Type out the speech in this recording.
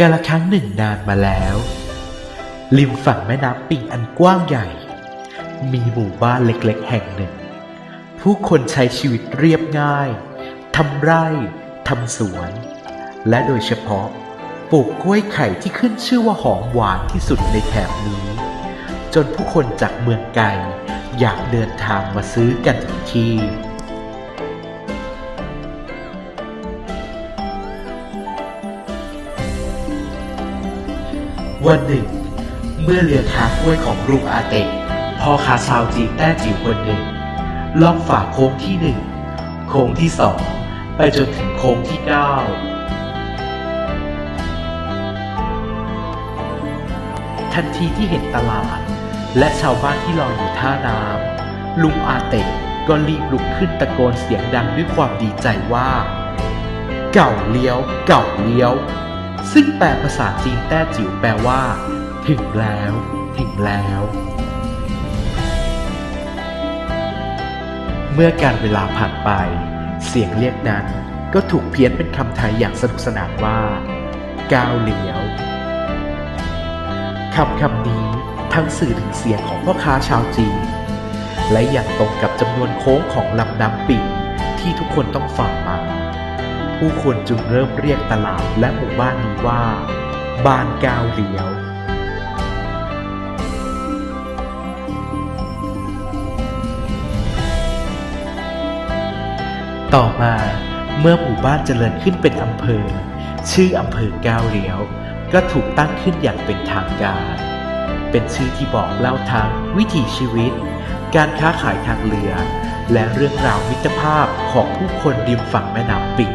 กาละครั้งหนึ่งนานมาแล้ว ริมฝั่งแม่น้ำปิงอันกว้างใหญ่ มีหมู่บ้านเล็กๆ แห่งหนึ่ง ผู้คนใช้ชีวิตเรียบง่ายทำไร่ทำสวน และโดยเฉพาะปลูกกล้วยไข่ที่ขึ้นชื่อว่าหอมหวานที่สุดในแถบนี้ จนผู้คนจากเมืองไกลอยากเดินทางมาซื้อกันถึงที่ วันหนึ่ง เมื่อเรือค้ากล้วยของลุงอาเต็กพ่อค้าชาวจีนแต้จิ๋วคนหนึ่งล่องฝ่าโค้งที่หนึ่งโค้งที่สองไปจนถึงโค้งที่เก้าทันทีที่เห็นตลาด และชาวบ้านที่รออยู่ท่าน้ำลุงอาเต็กก็รีบลุกขึ้นตะโกนเสียงดังด้วยความดีใจว่า เก่าเลี้ยว เก่าเลี้ยว ซึ่งแปลภาษาจีนแต้จิ๋วแปลว่า ถึงแล้ว ถึงแล้ว เมื่อการเวลาผ่านไป เสียงเรียกนั้นก็ถูกเพี้ยนเป็นคำไทยอย่างสนุกสนานว่า ก้าวเหลียวคำคำนี้ทั้งสื่อถึงเสียงของพ่อค้าชาวจีน และอย่างตรงกับจำนวนโค้งของลำน้ำปิ่งที่ทุกคนต้องฝ่ามา ผู้คนจึงเริ่มเรียกตลาดและหมู่บ้านนี้ว่าบ้านก้าวเลี้ยว ต่อมาเมื่อหมู่บ้านเจริญขึ้นเป็นอำเภอ ชื่ออำเภอก้าวเลี้ยว ก็ถูกตั้งขึ้นอย่างเป็นทางการ เป็นชื่อที่บอกเล่าทั้งวิถีชีวิต การค้าขายทางเรือและเรื่องราวมิตรภาพของผู้คนริมฝั่งแม่น้ำปิง